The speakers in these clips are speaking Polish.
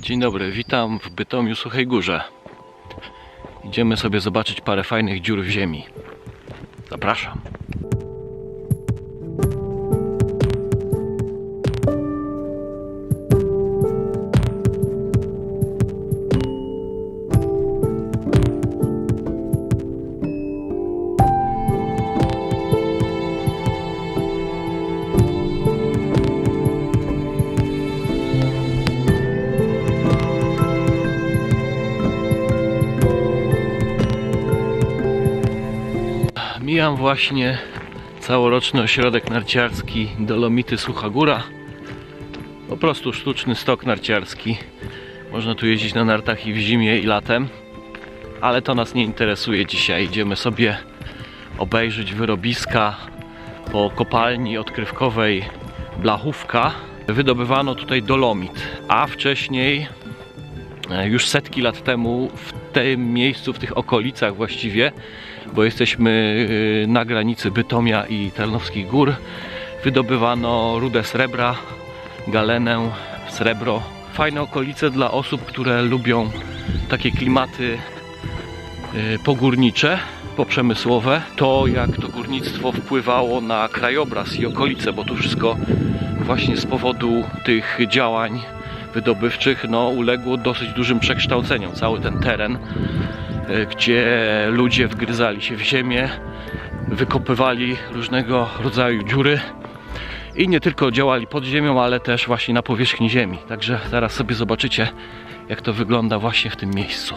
Dzień dobry, witam w Bytomiu Suchej Górze. Idziemy sobie zobaczyć parę fajnych dziur w ziemi. Zapraszam. Mijam właśnie całoroczny ośrodek narciarski Dolomity Sucha Góra. Po prostu sztuczny stok narciarski. Można tu jeździć na nartach i w zimie i latem. Ale to nas nie interesuje dzisiaj. Idziemy sobie obejrzeć wyrobiska po kopalni odkrywkowej Blachówka. Wydobywano tutaj dolomit, a wcześniej e, już setki lat temu w tym miejscu, w tych okolicach właściwie, bo jesteśmy y, na granicy Bytomia i Tarnowskich Gór, wydobywano rudę srebra, galenę, srebro. Fajne okolice dla osób, które lubią takie klimaty y, pogórnicze, poprzemysłowe. To jak to górnictwo wpływało na krajobraz i okolice, bo tu wszystko właśnie z powodu tych działań wydobywczych no, uległo dosyć dużym przekształceniom. Cały ten teren, gdzie ludzie wgryzali się w ziemię, wykopywali różnego rodzaju dziury i nie tylko działali pod ziemią, ale też właśnie na powierzchni ziemi. Także zaraz sobie zobaczycie, jak to wygląda właśnie w tym miejscu.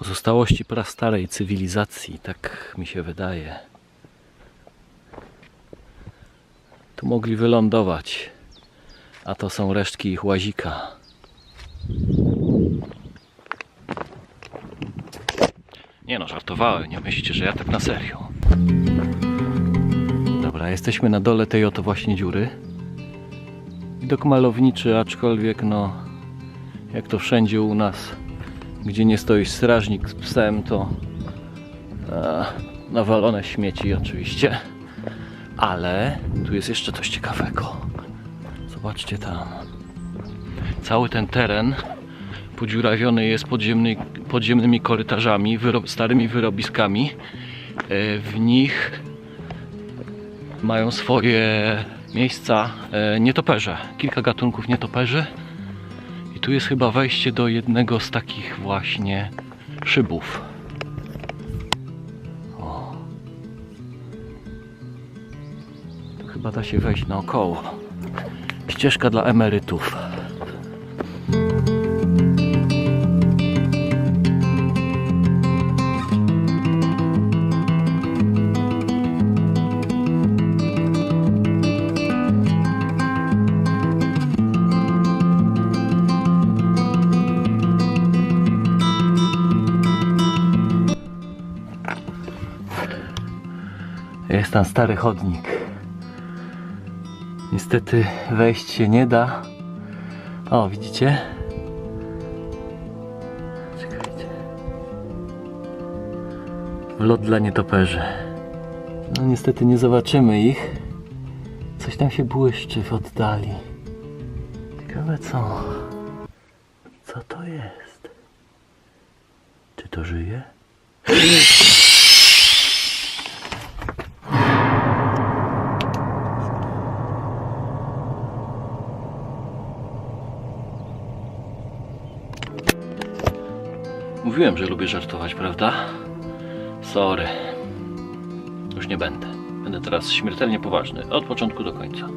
Pozostałości prastarej cywilizacji, tak mi się wydaje. Tu mogli wylądować, a to są resztki ich łazika. Nie no, żartowałem, nie myślicie, że ja tak na serio. Dobra, jesteśmy na dole tej oto właśnie dziury. Widok malowniczy, aczkolwiek no, jak to wszędzie u nas, gdzie nie stoi strażnik z psem, to e, nawalone śmieci oczywiście. Ale tu jest jeszcze coś ciekawego. Zobaczcie tam. Cały ten teren podziurawiony jest podziemny, podziemnymi korytarzami, wyro, starymi wyrobiskami. E, w nich mają swoje miejsca e, nietoperze. Kilka gatunków nietoperzy. Tu jest chyba wejście do jednego z takich właśnie szybów. O. Chyba da się wejść naokoło. Ścieżka dla emerytów. Tam stary chodnik. Niestety wejść się nie da. O, widzicie? Czekajcie. Wlot dla nietoperzy. No niestety nie zobaczymy ich. Coś tam się błyszczy w oddali. Ciekawe co? Co to jest? Czy to żyje? Mówiłem, że lubię żartować, prawda? Sorry. Już nie będę. Będę teraz śmiertelnie poważny. Od początku do końca.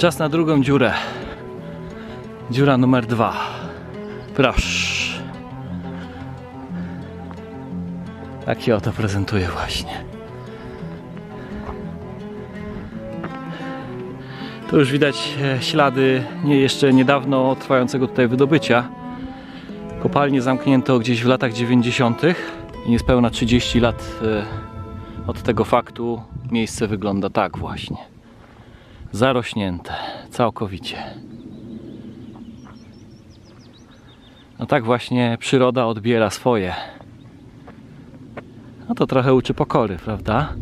Czas na drugą dziurę. Dziura numer dwa. Proszę. Tak się oto prezentuje właśnie. Tu już widać e, ślady nie jeszcze niedawno trwającego tutaj wydobycia. Kopalnie zamknięto gdzieś w latach 90. i niespełna 30 lat e, od tego faktu miejsce wygląda tak właśnie zarośnięte całkowicie. No tak właśnie przyroda odbiera swoje. No to trochę uczy pokory, prawda?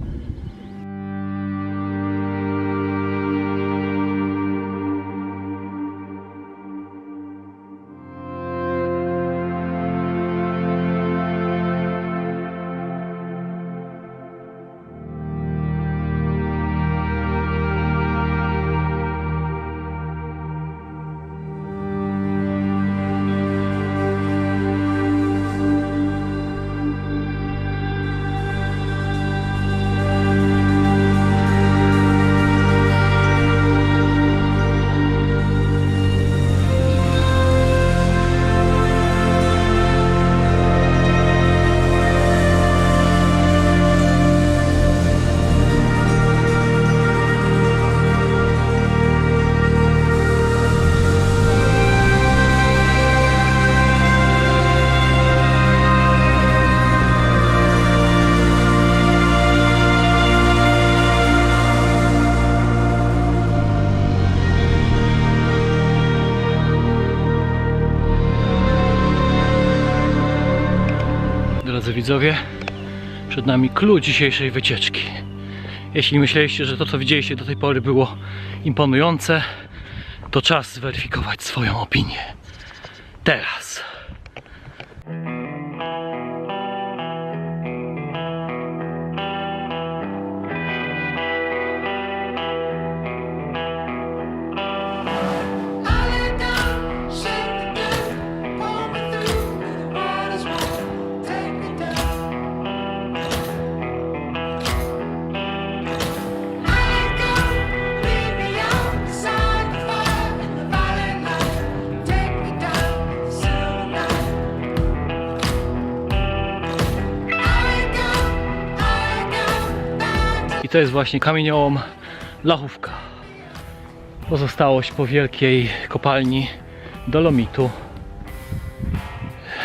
Widzowie, przed nami clue dzisiejszej wycieczki. Jeśli myśleliście, że to co widzieliście do tej pory było imponujące, to czas zweryfikować swoją opinię. Teraz. To jest właśnie kamieniołom Lachówka. Pozostałość po wielkiej kopalni dolomitu.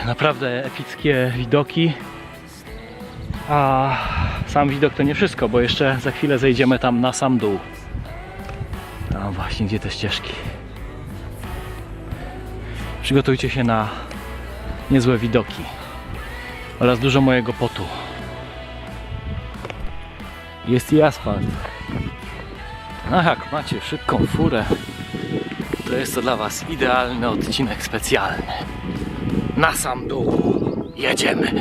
Naprawdę epickie widoki. A sam widok to nie wszystko, bo jeszcze za chwilę zejdziemy tam na sam dół. Tam właśnie gdzie te ścieżki. Przygotujcie się na niezłe widoki oraz dużo mojego potu. Jest i asfalt. No jak macie szybką furę, to jest to dla Was idealny odcinek specjalny. Na sam dół jedziemy.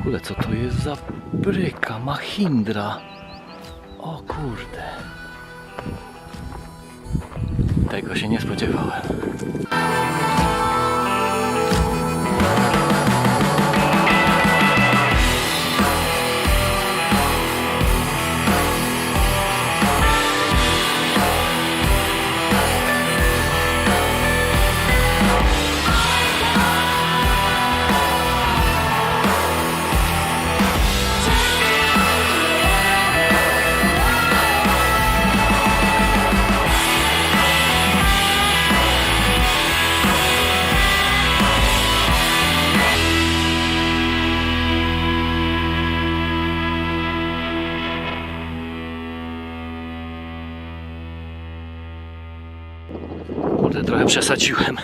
Ogóle co to jest za bryka, Mahindra? O kurde. Tego się nie spodziewałem. Trochę przesadziłem.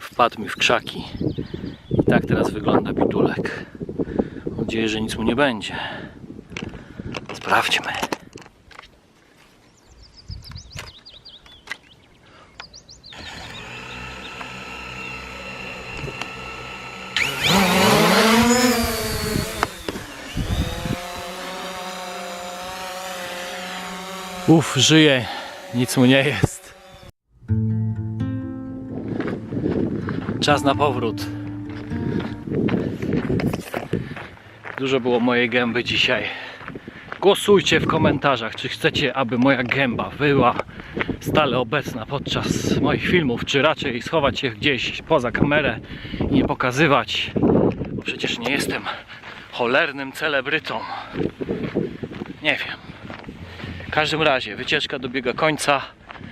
Wpadł mi w krzaki. I tak teraz wygląda bitulek. Mam nadzieję, że nic mu nie będzie. Sprawdźmy. Uf, żyje. Nic mu nie jest. Czas na powrót. Dużo było mojej gęby dzisiaj. Głosujcie w komentarzach, czy chcecie, aby moja gęba była stale obecna podczas moich filmów, czy raczej schować się gdzieś poza kamerę i nie pokazywać, bo przecież nie jestem cholernym celebrytą. Nie wiem. W każdym razie wycieczka dobiega końca.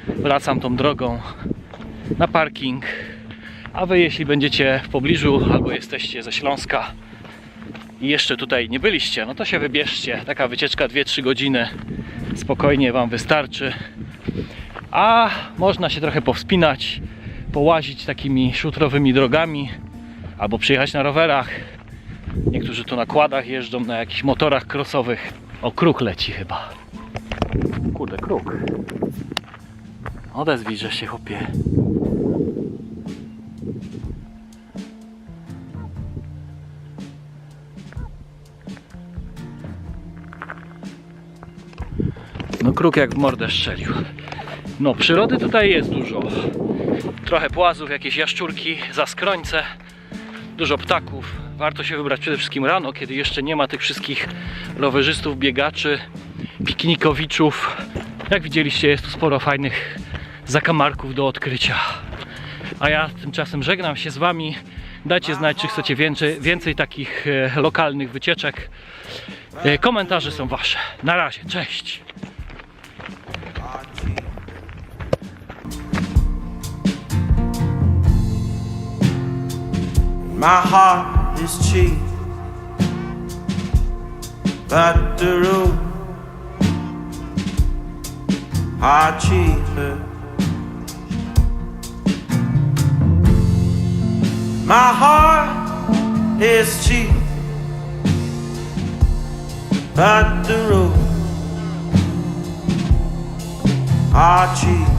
Wracam tą drogą na parking. A wy jeśli będziecie w pobliżu albo jesteście ze Śląska i jeszcze tutaj nie byliście, no to się wybierzcie. Taka wycieczka 2-3 godziny spokojnie wam wystarczy. A można się trochę powspinać, połazić takimi szutrowymi drogami albo przyjechać na rowerach. Niektórzy tu na kładach jeżdżą, na jakichś motorach crossowych. O, kruk leci chyba. Kurde, kruk. Odezwij, że się chłopie. No kruk jak w mordę strzelił. No przyrody tutaj jest dużo. Trochę płazów, jakieś jaszczurki, zaskrońce, dużo ptaków. Warto się wybrać przede wszystkim rano, kiedy jeszcze nie ma tych wszystkich rowerzystów, biegaczy, piknikowiczów. Jak widzieliście, jest tu sporo fajnych zakamarków do odkrycia. A ja tymczasem żegnam się z Wami. Dajcie znać, czy chcecie więcej, więcej takich e, lokalnych wycieczek. E, komentarze są Wasze. Na razie, cześć! My heart is cheap, but the road are cheaper. My heart is cheap, but the road are cheap.